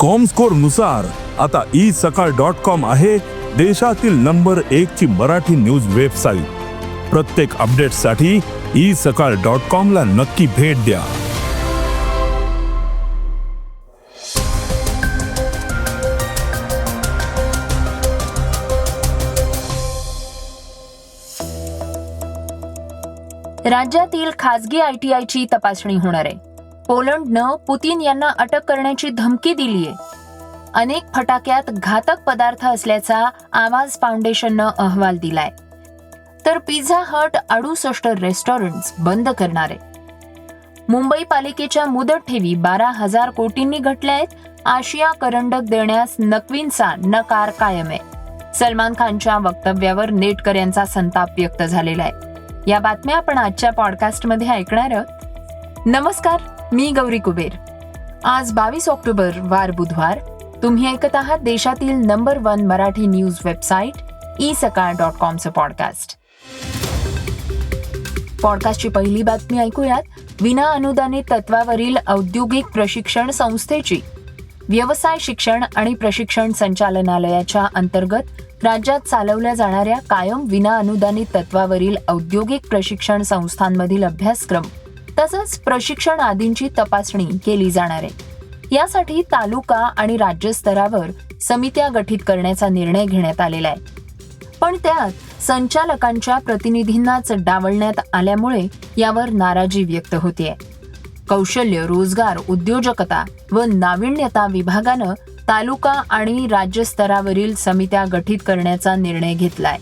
कॉमस्कोरनुसार आता E Sakal dot com आहे देशातील नंबर एक ची मराठी न्यूज वेबसाईट प्रत्येक अपडेटसाठी ई सकाळ डॉट कॉम ला नक्की भेट द्या. राज्यातील खासगी आयटीआयची तपासणी होणार आहे. पोलंडनं पुतीन यांना अटक करण्याची धमकी दिलीय. अनेक फटाक्यात घातक पदार्थ असल्याचा आवाज फाउंडेशननं अहवाल दिलाय. तर पिझ्झा हट अडुसष्ट रेस्टॉरंट्स बंद करणार. आहे मुंबई पालिकेच्या मुदत ठेवी बारा हजार कोटींनी घटल्या आहेत आशिया करंडक देण्यास नकवींचा नकार कायम आहे सलमान खानच्या वक्तव्यावर नेटकर यांचा संताप व्यक्त झालेला आहे या बातम्या आपण आजच्या पॉडकास्टमध्ये ऐकणार आहोत. नमस्कार. मी गौरी कुबेर. आज बावीस ऑक्टोबर वार बुधवार. तुम्ही ऐकत आहात देशातील number one Marathi news website e Sakal dot कॉमचं podcast. पॉडकास्टची पहिली बातमी ऐकूयात. विना अनुदानित तत्वावरील औद्योगिक प्रशिक्षण संस्थेची. व्यवसाय शिक्षण आणि प्रशिक्षण संचालनालयाच्या अंतर्गत राज्यात चालवल्या जाणाऱ्या कायम विना अनुदानित तत्वावरील औद्योगिक प्रशिक्षण संस्थांमधील अभ्यासक्रम तसंच प्रशिक्षण आदींची तपासणी केली जाणार आहे. यासाठी तालुका आणि राज्य स्तरावर समित्या गठीत करण्याचा निर्णय घेण्यात आलेला आहे. पण त्यात संचालकांच्या प्रतिनिधींनाच डावलण्यात आल्यामुळे यावर नाराजी व्यक्त होतीये. कौशल्य रोजगार उद्योजकता व नाविन्यता विभागानं तालुका आणि राज्य स्तरावरील समित्या गठीत करण्याचा निर्णय घेतलाय.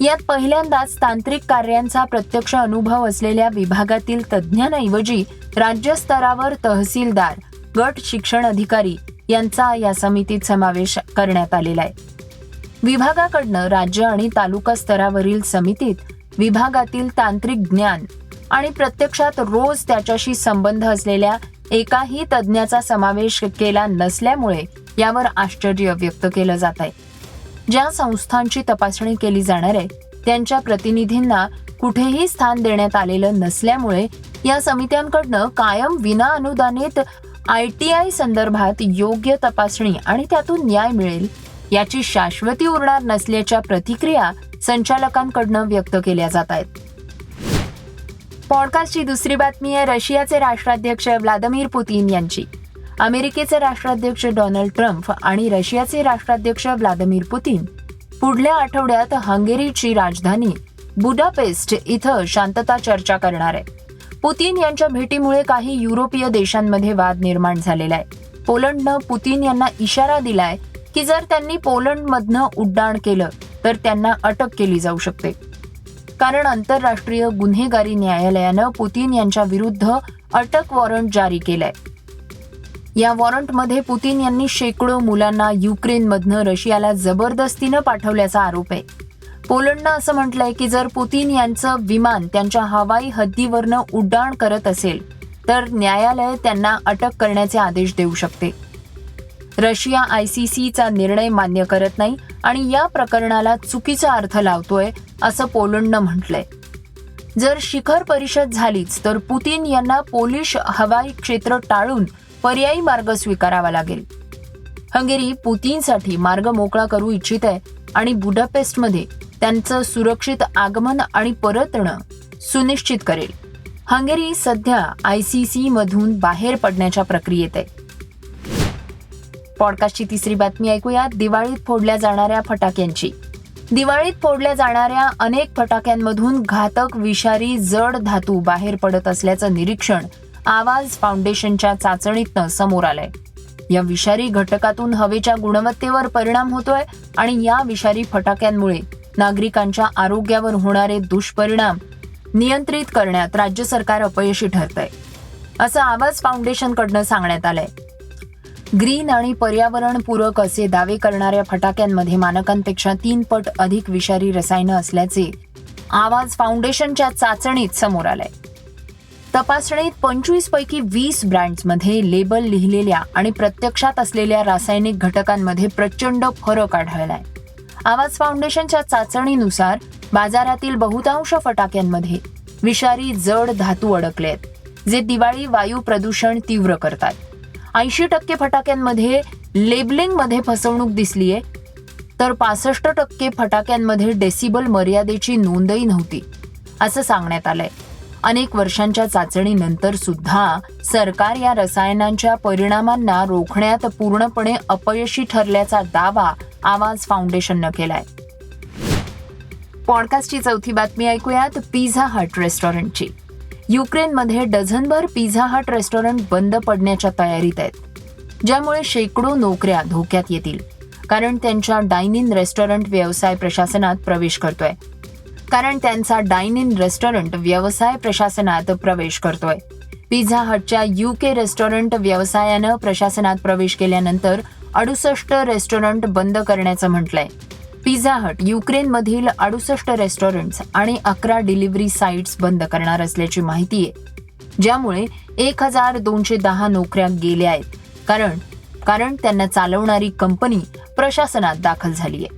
यात पहिल्यांदाच तांत्रिक कार्यांचा प्रत्यक्ष अनुभव असलेल्या विभागातील तज्ज्ञांऐवजी राज्यस्तरावर तहसीलदार गट शिक्षण अधिकारी यांचा या समितीत समावेश करण्यात आलेला आहे. विभागाकडनं राज्य आणि तालुका स्तरावरील समितीत विभागातील तांत्रिक ज्ञान आणि प्रत्यक्षात रोज त्याच्याशी संबंध असलेल्या एकाही तज्ज्ञाचा समावेश केला नसल्यामुळे यावर आश्चर्य व्यक्त केलं जात आहे. ज्या संस्थांची तपासणी केली जाणार आहे त्यांच्या प्रतिनिधींना कुठेही स्थान देण्यात आलेलं नसल्यामुळे या समित्यांकडनं कायम विना अनुदानित आय टी आय संदर्भात योग्य तपासणी आणि त्यातून न्याय मिळेल याची शाश्वती उरणार नसल्याच्या प्रतिक्रिया संचालकांकडनं व्यक्त केल्या जात आहेत. पॉडकास्टची दुसरी बातमी आहे रशियाचे राष्ट्राध्यक्ष व्लादिमीर पुतीन यांची. अमेरिकेचे राष्ट्राध्यक्ष डोनाल्ड ट्रम्प आणि रशियाचे राष्ट्राध्यक्ष व्लादिमीर पुतीन. पुढल्या आठवड्यात हंगेरीची राजधानी बुडापेस्ट इथं शांतता चर्चा करणार आहे. पुतीन यांच्या भेटीमुळे काही युरोपीय देशांमध्ये वाद निर्माण झालेला आहे. पोलंडनं पुतीन यांना इशारा दिलाय की जर त्यांनी पोलंडमधनं उड्डाण केलं तर त्यांना अटक केली जाऊ शकते. कारण आंतरराष्ट्रीय गुन्हेगारी न्यायालयानं पुतीन यांच्या विरुद्ध अटक वॉरंट जारी केलंय. या वॉरंटमध्ये पुतीन यांनी शेकडो मुलांना युक्रेनमधनं रशियाला जबरदस्तीनं पाठवल्याचा आरोप आहे. पोलंडनं असं म्हटलंय की जर पुतीन यांचं विमान त्यांच्या हवाई हद्दीवरनं उड्डाण करत असेल तर न्यायालय त्यांना अटक करण्याचे आदेश देऊ शकते. रशिया आयसीसीचा निर्णय मान्य करत नाही आणि या प्रकरणाला चुकीचा अर्थ लावतोय असं पोलंडनं म्हटलंय. जर शिखर परिषद झालीच तर पुतीन यांना पोलिश हवाई क्षेत्र टाळून पर्यायी मार्ग स्वीकारावा लागेल. हंगेरी पुतीनसाठी मार्ग मोकळा करू इच्छित आहे आणि बुडापेस्टमध्ये त्यांचं सुरक्षित आगमन आणि परतणं सुनिश्चित करेल. हंगेरी सध्या आयसीसी मधून बाहेर पडण्याच्या प्रक्रियेत आहे. पॉडकास्टची तिसरी बातमी ऐकूया दिवाळीत फोडल्या जाणाऱ्या फटाक्यांची. दिवाळीत फोडल्या जाणाऱ्या अनेक फटाक्यांमधून घातक विषारी जड धातू बाहेर पडत असल्याचं निरीक्षण आवाज फाउंडेशनच्या चाचणीतनं समोर आलंय. या विषारी घटकातून हवेच्या गुणवत्तेवर परिणाम होतोय आणि या विषारी फटाक्यांमुळे नागरिकांच्या आरोग्यावर होणारे दुष्परिणाम नियंत्रित करण्यात राज्य सरकार अपयशी ठरतंय असं आवाज फाउंडेशनकडनं सांगण्यात आलंय. ग्रीन आणि पर्यावरणपूरक असे दावे करणाऱ्या फटाक्यांमध्ये मानकांपेक्षा तीन पट अधिक विषारी रसायनं असल्याचे आवाज फाउंडेशनच्या चाचणीत समोर आलंय. तपासणीत पंचवीस पैकी वीस ब्रँड्समध्ये लेबल लिहिलेल्या आणि प्रत्यक्षात असलेल्या रासायनिक घटकांमध्ये प्रचंड फरक आढळलाय. आवाज फाउंडेशनच्या चाचणीनुसार बाजारातील बहुतांश फटाक्यांमध्ये विषारी जड धातू अडकले आहेत जे दिवाळी वायू प्रदूषण तीव्र करतात. ऐंशी टक्के फटाक्यांमध्ये लेबलिंगमध्ये फसवणूक दिसलीये तर पासष्ट टक्के फटाक्यांमध्ये डेसिबल मर्यादेची नोंदही नव्हती असं सांगण्यात आलंय. अनेक वर्षांच्या चाचणीनंतर सुद्धा सरकार या रसायनांच्या परिणामांना रोखण्यात पूर्णपणे अपयशी ठरल्याचा दावा आवाज फाउंडेशननं केलाय. पॉडकास्टची चौथी बातमी ऐकूयात पिझ्झा हट रेस्टॉरंटची. युक्रेनमध्ये डझनभर पिझ्झा हट रेस्टॉरंट बंद पडण्याच्या तयारीत आहेत. ज्यामुळे शेकडो नोकऱ्या धोक्यात येतील. कारण त्यांच्या डायनिन रेस्टॉरंट व्यवसाय प्रशासनात प्रवेश करतोय. कारण त्यांचा डाईन इन रेस्टॉरंट व्यवसाय प्रशासनात प्रवेश करतोय. पिझ्झा हटच्या यू के रेस्टॉरंट व्यवसायानं प्रशासनात प्रवेश केल्यानंतर अडुसष्ट रेस्टॉरंट बंद करण्याचं म्हटलंय. पिझ्झा हट युक्रेनमधील अडुसष्ट रेस्टॉरंट्स आणि अकरा डिलिव्हरी साईट्स बंद करणार असल्याची माहिती आहे. ज्यामुळे एक हजार दोनशे दहा नोकऱ्या गेल्या आहेत. कारण कारण त्यांना चालवणारी कंपनी प्रशासनात दाखल झाली आहे.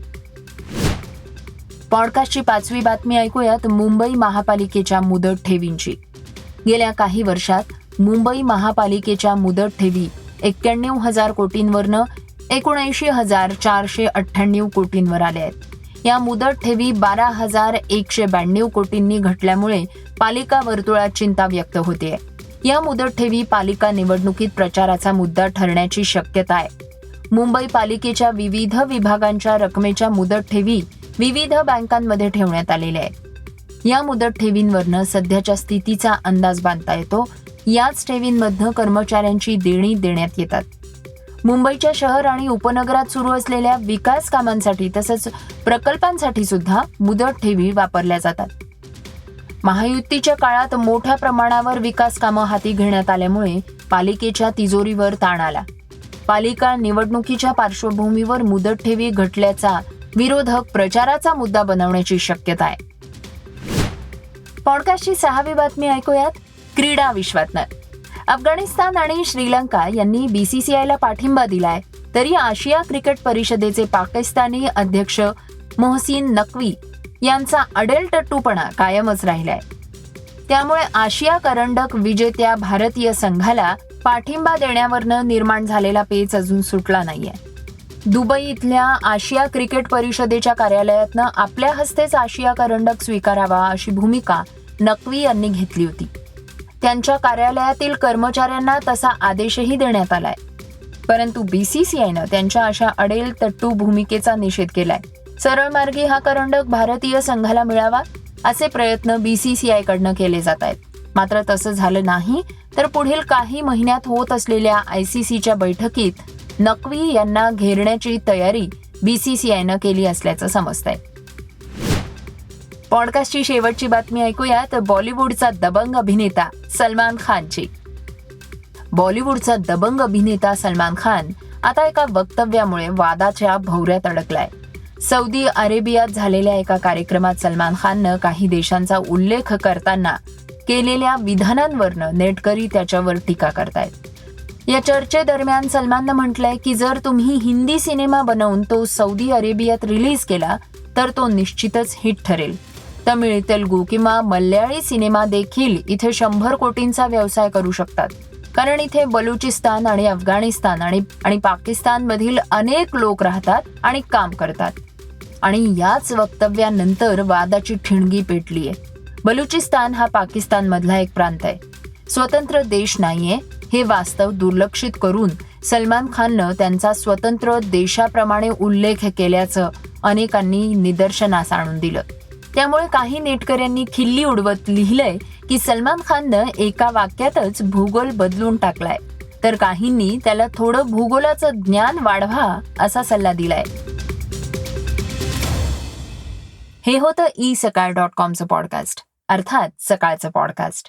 पॉडकास्टची पाचवी बातमी ऐकूयात मुंबई महापालिकेच्या मुदत ठेवींची. गेल्या काही वर्षात मुंबई महापालिकेच्या मुदत ठेवी एक्क्याण्णव हजार कोटींवरनं एकोणऐंशी हजार चारशे अठ्ठ्याण्णव कोटींवर आल्या आहेत. या मुदत ठेवी बारा हजार एकशे ब्याण्णव कोटींनी घटल्यामुळे पालिका वर्तुळात चिंता व्यक्त होते या मुदत ठेवी पालिका निवडणुकीत प्रचाराचा मुद्दा ठरण्याची शक्यता आहे. मुंबई पालिकेच्या विविध विभागांच्या रकमेच्या मुदत ठेवी विविध बँकांमध्ये ठेवण्यात आलेल्या आहेत. या मुदत ठेवींवरनं सध्याच्या स्थितीचा अंदाज बांधता येतो. याच ठेवींमधनं कर्मचाऱ्यांची देणी देण्यात येतात. मुंबईच्या शहर आणि उपनगरात सुरू असलेल्या विकास कामांसाठी तसंच प्रकल्पांसाठी सुद्धा मुदत ठेवी वापरल्या जातात. महायुतीच्या काळात मोठ्या प्रमाणावर विकास कामं हाती घेण्यात आल्यामुळे पालिकेच्या तिजोरीवर ताण आला. पालिका निवडणुकीच्या पार्श्वभूमीवर मुदत ठेवी घटल्याचा विरोधक प्रचाराचा मुद्दा बनवण्याची शक्यता आहे. पॉडकास्टची सहावी बातमी ऐकूयात. क्रीडा विश्वातनं. अफगाणिस्तान आणि श्रीलंका यांनी बीसीसीआयला पाठिंबा दिलाय. तरी आशिया क्रिकेट परिषदेचे पाकिस्तानी अध्यक्ष मोहसिन नकवी यांचा अडेलटट्टूपणा कायमच राहिलाय. त्यामुळे आशिया करंडक विजेत्या भारतीय संघाला पाठिंबा देण्यावरनं निर्माण झालेला पेच अजून सुटला नाहीये. दुबई इथल्या आशिया क्रिकेट परिषदेच्या कार्यालयातनं आपल्या हस्तेच आशिया करंडक स्वीकारावा अशी भूमिका नक्वी यांनी घेतली होती. त्यांच्या कार्यालयातील कर्मचाऱ्यांना तसा आदेशही देण्यात आलाय. परंतु बीसीसीआयनं त्यांच्या अशा अडेल तट्टू भूमिकेचा निषेध केलाय. सरळ मार्गी हा करंडक भारतीय संघाला मिळावा असे प्रयत्न बीसीसीआय कडनं केले जात आहेत. मात्र तसं झालं नाही तर पुढील काही महिन्यात होत असलेल्या आयसीसीच्या बैठकीत नक्वी यांना घेरण्याची तयारी बीसीसीआयनं केली असल्याचं समजतंय. पॉडकास्टची शेवटची बातमी ऐकूयात बॉलिवूडचा दबंग अभिनेता सलमान खानची. बॉलिवूडचा दबंग अभिनेता सलमान खान आता एका वक्तव्यामुळे वादाच्या भवऱ्यात अडकलाय. सौदी अरेबियात झालेल्या एका कार्यक्रमात सलमान खाननं काही देशांचा उल्लेख करताना केलेल्या विधानांवरनं नेटकरी त्याच्यावर टीका करतायत. या चर्चेदरम्यान सलमाननं म्हटलंय की जर तुम्ही हिंदी सिनेमा बनवून तो सौदी अरेबियात रिलीज केला तर तो निश्चितच हिट ठरेल. तमिळ तेलगू किंवा मल्याळी सिनेमा देखील इथे शंभर कोटींचा व्यवसाय करू शकतात. कारण इथे बलुचिस्तान आणि अफगाणिस्तान आणि आणि पाकिस्तानमधील अनेक लोक राहतात आणि काम करतात. आणि याच वक्तव्यानंतर वादाची ठिणगी पेटलीये. बलुचिस्तान हा पाकिस्तान मधला एक प्रांत आहे. स्वतंत्र देश नाहीये हे वास्तव दुर्लक्षित करून सलमान खाननं त्यांचा स्वतंत्र देशाप्रमाणे उल्लेख केल्याचं अनेकांनी निदर्शनास आणून दिलं. त्यामुळे काही नेटकऱ्यांनी खिल्ली उडवत लिहिलंय की सलमान खाननं एका वाक्यातच भूगोल बदलून टाकलाय. तर काहींनी त्याला थोडं भूगोलाचं ज्ञान वाढवा असा सल्ला दिलाय. हे होतं ई सकाळ डॉट कॉमचं पॉडकास्ट. अर्थात सकाळचं पॉडकास्ट.